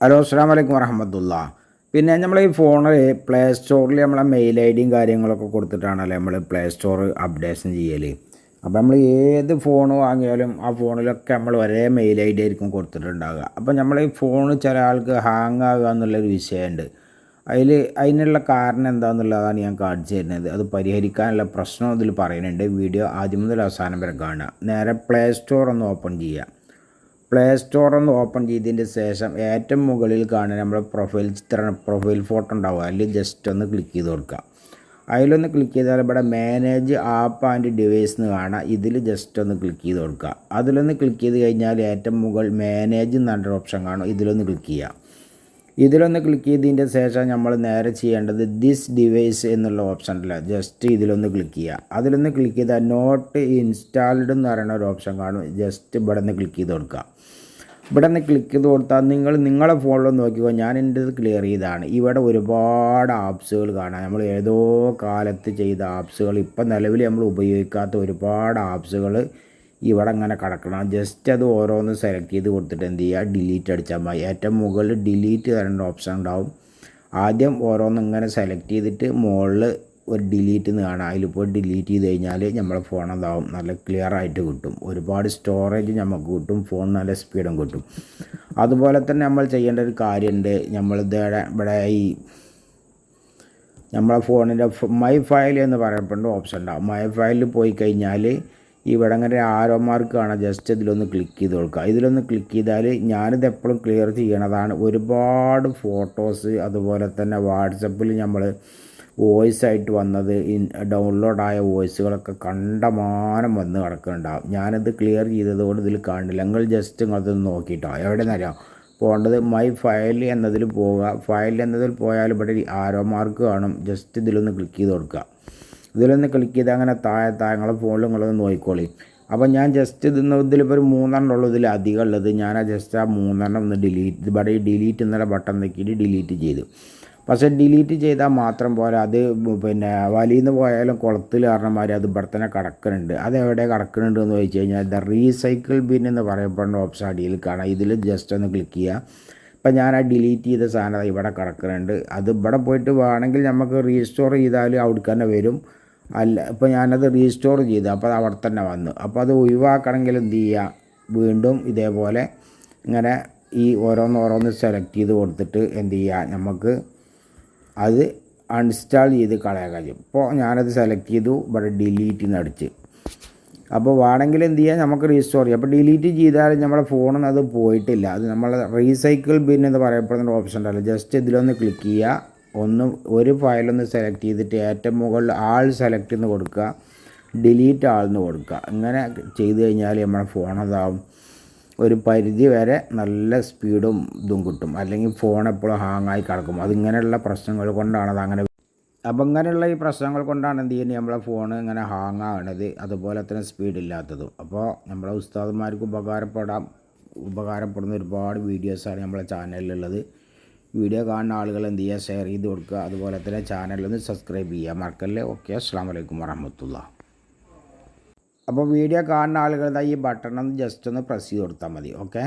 Hello അസ്സാം വലൈക്കും വറഹമ്മദുല്ല പിന്നെ നമ്മൾ ഈ ഫോണിൽ പ്ലേ സ്റ്റോറിൽ നമ്മളെ മെയിൽ ഐ ഡിയും കാര്യങ്ങളൊക്കെ കൊടുത്തിട്ടാണല്ലോ നമ്മൾ പ്ലേ സ്റ്റോർ അപ്ഡേഷൻ ചെയ്യൽ അപ്പോൾ നമ്മൾ ഏത് ഫോൺ വാങ്ങിയാലും ആ ഫോണിലൊക്കെ നമ്മൾ ഒരേ മെയിൽ ഐ ഡി ആയിരിക്കും കൊടുത്തിട്ടുണ്ടാകുക അപ്പോൾ നമ്മൾ ഈ ഫോൺ ചില ആൾക്ക് ഹാങ് ആകുക എന്നുള്ളൊരു വിഷയമുണ്ട് അതിൽ അതിനുള്ള കാരണം എന്താണെന്നുള്ളതാണ് ഞാൻ കാണിച്ചു തരുന്നത്. അത് പരിഹരിക്കാനുള്ള പ്രശ്നം ഇതിൽ പറയുന്നുണ്ട്. വീഡിയോ ആദ്യം മുതൽ അവസാനം വരെ കാണുക. നേരെ പ്ലേ സ്റ്റോർ ഒന്ന് ഓപ്പൺ ചെയ്യുക. പ്ലേ സ്റ്റോർ ഒന്ന് ഓപ്പൺ ചെയ്തതിന്റെ ശേഷം ഏറ്റവും മുകളിൽ കാണുന്ന നമ്മുടെ പ്രൊഫൈൽ ചിത്രം പ്രൊഫൈൽ ഫോട്ടോ ഉണ്ടാവുക. അതിൽ ജസ്റ്റ് ഒന്ന് ക്ലിക്ക് ചെയ്ത് കൊടുക്കുക. അതിലൊന്ന് ക്ലിക്ക് ചെയ്താൽ ഇവിടെ മാനേജ് ആപ്പ് ആൻഡ് ഡിവൈസ് എന്ന് കാണാം. ഇതിൽ ജസ്റ്റ് ഒന്ന് ക്ലിക്ക് ചെയ്ത് കൊടുക്കുക. അതിലൊന്ന് ക്ലിക്ക് ചെയ്ത് കഴിഞ്ഞാൽ ഏറ്റവും മുകൾ മാനേജ് എന്നൊരു ഓപ്ഷൻ കാണും. ഇതിലൊന്ന് ക്ലിക്ക് ചെയ്യുക. ഇതിലൊന്ന് ക്ലിക്ക് ചെയ്തതിന്റെ ശേഷം നമ്മൾ നേരെ ചെയ്യേണ്ടത് ദിസ് ഡിവൈസ് എന്നുള്ള ഓപ്ഷനില്ല ജസ്റ്റ് ഇതിലൊന്ന് ക്ലിക്ക് ചെയ്യുക. അതിലൊന്ന് ക്ലിക്ക് ചെയ്താൽ നോട്ട് ഇൻസ്റ്റാൾഡ് എന്ന് പറയുന്ന ഒരു ഓപ്ഷൻ കാണും. ജസ്റ്റ് ഇവിടെ നിന്ന് ക്ലിക്ക് ചെയ്ത് കൊടുക്കുക. ഇവിടെ നിന്ന് ക്ലിക്ക് ചെയ്ത് കൊടുത്താൽ നിങ്ങൾ നിങ്ങളെ ഫോണിൽ നോക്കിക്കോ ഞാൻ എന്റെ ക്ലിയർ ചെയ്താണ് ഇവിടെ ഒരുപാട് ആപ്സുകൾ കാണാം. നമ്മൾ ഏതോ കാലത്ത് ചെയ്ത ആപ്സുകൾ ഇപ്പം നിലവിൽ നമ്മൾ ഉപയോഗിക്കാത്ത ഒരുപാട് ആപ്സുകൾ ഇവിടെ അങ്ങനെ കിടക്കണം. ജസ്റ്റ് അത് ഓരോന്ന് സെലക്ട് ചെയ്ത് കൊടുത്തിട്ട് എന്ത് ചെയ്യുക? ഡിലീറ്റ് അടിച്ചാൽ മതി. ഏറ്റവും മുകളിൽ ഡിലീറ്റ് തരേണ്ട ഓപ്ഷൻ ഉണ്ടാവും. ആദ്യം ഓരോന്ന് ഇങ്ങനെ സെലക്ട് ചെയ്തിട്ട് മുകളിൽ ഒരു ഡിലീറ്റ് എന്ന് കാണാം. അതിൽ പോയി ഡിലീറ്റ് ചെയ്ത് കഴിഞ്ഞാൽ നമ്മളെ ഫോൺ എന്താവും? നല്ല ക്ലിയർ ആയിട്ട് കിട്ടും. ഒരുപാട് സ്റ്റോറേജ് നമുക്ക് കിട്ടും. ഫോൺ നല്ല സ്പീഡും കിട്ടും. അതുപോലെ തന്നെ നമ്മൾ ചെയ്യേണ്ട ഒരു കാര്യമുണ്ട്. നമ്മൾ ഇവിടെ ഇവിടെ ഈ നമ്മളെ ഫോണിന്റെ മൈ ഫയൽ എന്ന് പറയപ്പെടുന്ന ഓപ്ഷൻ ഉണ്ടാവും. മൈ ഫയലിൽ പോയി കഴിഞ്ഞാൽ ഇവിടെ അങ്ങനെ ആരോ മാർക്ക് കാണാം. ജസ്റ്റ് ഇതിലൊന്ന് ക്ലിക്ക് ചെയ്ത് കൊടുക്കുക. ഇതിലൊന്ന് ക്ലിക്ക് ചെയ്താൽ ഞാനിത് എപ്പോഴും ക്ലിയർ ചെയ്യണതാണ്. ഒരുപാട് ഫോട്ടോസ് അതുപോലെ തന്നെ വാട്സപ്പിൽ നമ്മൾ വോയിസ് ആയിട്ട് വന്നത് ഇൻ ഡൗൺലോഡായ വോയിസുകളൊക്കെ കണ്ടമാനം വന്ന് കിടക്കുന്നുണ്ടാവും. ഞാനിത് ക്ലിയർ ചെയ്തതുകൊണ്ട് ഇതിൽ കാണില്ല. നിങ്ങൾ ജസ്റ്റ് ഇങ്ങോട്ട് നോക്കിയിട്ടോ എവിടെ നിന്നറിയാം പോകേണ്ടത് മൈ ഫയൽ എന്നതിൽ പോവുക. ഫയൽ എന്നതിൽ പോയാൽ ഇവിടെ ആരോ മാർക്ക് കാണും. ജസ്റ്റ് ഇതിലൊന്ന് ക്ലിക്ക് ചെയ്ത് കൊടുക്കുക. ഇതിലൊന്ന് ക്ലിക്ക് ചെയ്ത് അങ്ങനെ താഴെ താഴെ നിങ്ങളെ ഫോണിൽ നിങ്ങളൊന്ന് നോക്കിക്കോളി. അപ്പോൾ ഞാൻ ജസ്റ്റ് ഇതിന്ന് ഇതിലിപ്പോൾ ഒരു മൂന്നെണ്ണം ഉള്ളൂ ഇതിൽ അധികം ഉള്ളത്. ഞാൻ ആ ജസ്റ്റ് ആ മൂന്നെണ്ണം ഒന്ന് ഡിലീറ്റ് ഇവിടെ ഡിലീറ്റ് എന്നുള്ള ബട്ടൺ നോക്കിയിട്ട് ഡിലീറ്റ് ചെയ്തു. പക്ഷേ ഡിലീറ്റ് ചെയ്താൽ മാത്രം പോരാ. അത് പിന്നെ വലിയെന്ന് പോയാലും കുളത്തിൽ കാരണമാര് അത് ഇവിടെ തന്നെ കിടക്കുന്നുണ്ട് അത് എവിടെ കിടക്കുന്നുണ്ട് എന്ന് ചോദിച്ചു കഴിഞ്ഞാൽ ദ റീസൈക്കിൾ ബിൻ എന്ന് പറയപ്പെടുന്ന ഓപ്ഷൻ അടിയിൽ കാണാം. ഇതിൽ ജസ്റ്റ് ഒന്ന് ക്ലിക്ക് ചെയ്യുക ഇപ്പം ഞാൻ ആ ഡിലീറ്റ് ചെയ്ത സാധനം ഇവിടെ കിടക്കുന്നുണ്ട് അത് ഇവിടെ പോയിട്ട് വേണമെങ്കിൽ നമുക്ക് റീസ്റ്റോർ ചെയ്താൽ അവിടെ തന്നെ വരും. അല്ല ഇപ്പോൾ ഞാനത് റീസ്റ്റോർ ചെയ്തു അപ്പോൾ അവിടെ തന്നെ വന്നു. അപ്പോൾ അത് ഒഴിവാക്കണമെങ്കിൽ എന്ത് ചെയ്യുക വീണ്ടും ഇതേപോലെ ഇങ്ങനെ ഈ ഓരോന്ന് ഓരോന്ന് സെലക്ട് ചെയ്ത് കൊടുത്തിട്ട് എന്ത് ചെയ്യുക നമുക്ക് അത് അൺഇൻസ്റ്റാൾ ചെയ്ത് കളയാൻ കഴിയും. ഇപ്പോൾ ഞാനത് സെലക്ട് ചെയ്തു ഇവിടെ ഡിലീറ്റ് എന്ന് അടിച്ച്. അപ്പോൾ വേണമെങ്കിൽ എന്ത് ചെയ്യാം? നമുക്ക് റീസ്റ്റോർ ചെയ്യാം. അപ്പോൾ ഡിലീറ്റ് ചെയ്താൽ നമ്മുടെ ഫോണിൽ അത് പോയിട്ടില്ല. അത് നമ്മൾ റീസൈക്കിൾ ബിൻ എന്ന് പറയപ്പെടുന്ന ഓപ്ഷൻ ഉണ്ടല്ലോ. ജസ്റ്റ് ഇതിലൊന്ന് ക്ലിക്ക് ചെയ്യുക ഒന്ന് ഒരു ഫയലൊന്ന് സെലക്ട് ചെയ്തിട്ട് ഏറ്റവും മുകളിൽ ആൾ സെലക്ട് എന്ന് കൊടുക്കുക ഡിലീറ്റ് ആൾന്ന് കൊടുക്കുക. ഇങ്ങനെ ചെയ്ത് കഴിഞ്ഞാൽ നമ്മുടെ ഫോൺ അതാവും. ഒരു പരിധി വരെ നല്ല സ്പീഡും ഇതും കിട്ടും. അല്ലെങ്കിൽ ഫോൺ എപ്പോഴും ഹാങ് ആയി കിടക്കും. അതിങ്ങനെയുള്ള പ്രശ്നങ്ങൾ കൊണ്ടാണ് അത് അങ്ങനെ അപ്പം ഇങ്ങനെയുള്ള ഈ പ്രശ്നങ്ങൾ കൊണ്ടാണ് എന്ത് ചെയ്യുന്നത്? നമ്മളെ ഫോൺ ഇങ്ങനെ ഹാങ് ആകണത് അതുപോലെ തന്നെ സ്പീഡില്ലാത്തതും അപ്പോൾ നമ്മളെ ഉസ്താദന്മാർക്ക് ഉപകാരപ്പെടാം. ഉപകാരപ്പെടുന്ന ഒരുപാട് വീഡിയോസാണ് നമ്മളെ ചാനലിലുള്ളത് വീഡിയോ കാണുന്ന ആളുകൾ എന്ത് ചെയ്യുക? ഷെയർ ചെയ്ത് കൊടുക്കുക. അതുപോലെ തന്നെ ചാനലൊന്ന് സബ്സ്ക്രൈബ് ചെയ്യുക. മറക്കല്ലേ? ഓക്കെ അസ്സാം വലൈക്കും വറഹമത്തുള്ള അപ്പോൾ വീഡിയോ കാണുന്ന ആളുകൾ ഈ ബട്ടൺ ഒന്ന് ജസ്റ്റ് ഒന്ന് പ്രസ് ചെയ്ത് കൊടുത്താൽ മതി. ഓക്കെ